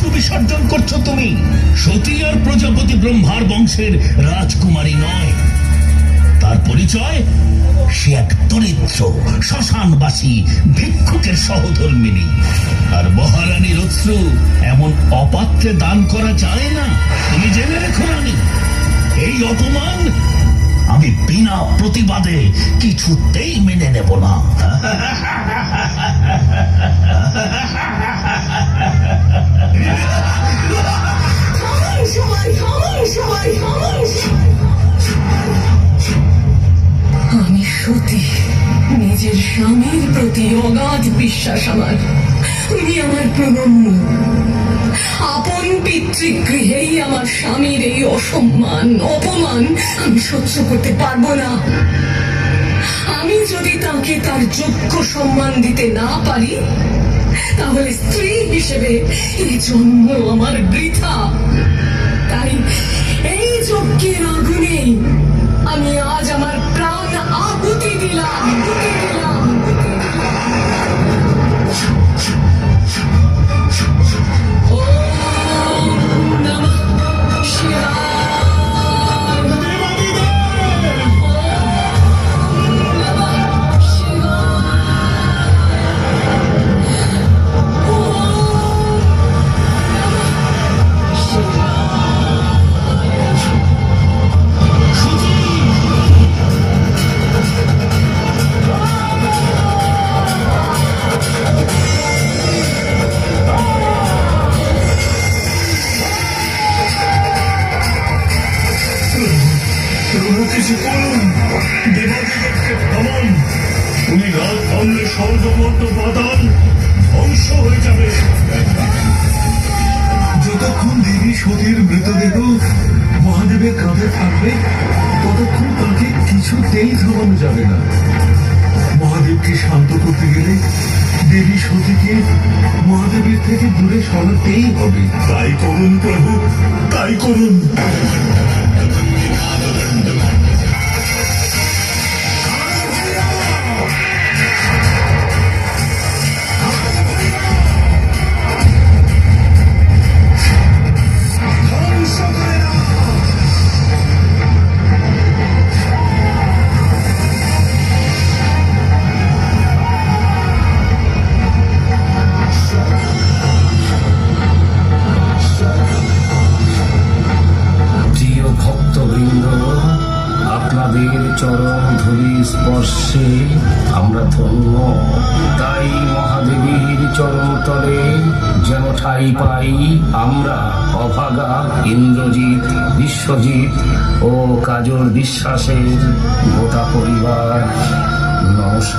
বিষ্ণু বিসর্জন করছ তুমি। সতী আর প্রজাপতি ব্রহ্মার বংশের রাজকুমারী নয়। তার পরিচয়, সে এক দরিদ্র, শ্মশানবাসী, ভিক্ষুকের সহধর্মিনী। আর মহারানীর অশ্রু এমন অপাত্রে দান করা যায় না। তুমি জেনে রেখো রানী, এই অপমান আমি বিনা প্রতিবাদে কিছুতেই মেনে নেব না। সতী নিজের স্বামীর প্রতি অগাধ বিশ্বাস আমার। উনি আমার প্রণম্য আপন পিতৃগৃহেই আমার স্বামীর এই অসম্মান, অপমান আমি সহ্য করতে পারব না। আমি যদি তাকে তার যোগ্য সম্মান দিতে না পারি, তাহলে স্ত্রী হিসেবে এই জন্ম আমার বৃথা। তাই এই যজ্ঞের আগুনে আমি আজ আমার Lila. থামলে স্বর্গবর্ত বাদান ধ্বংস হয়ে যাবে। যতক্ষণ দেবী সতীর মৃতদেহ মহাদেবের কাঁধে থাকবে ততক্ষণ তাকে কিছুতেই থামানো যাবে না। মহাদেবকে শান্ত করতে গেলে দেবী সতীকে মহাদেবের থেকে দূরে সরাতেই হবে। তাই করুন প্রভু তাই করুন। আপনাদের চরণ ধুলি স্পর্শে, আমরা ধন্য। তাই মহাদেবীর চরণ তলে যেন ঠাই পাই, আমরা অভাগা ইন্দ্রজিৎ, বিশ্বজিৎ ও কাজল বিশ্বাসের গোটা পরিবার। নমস্কার।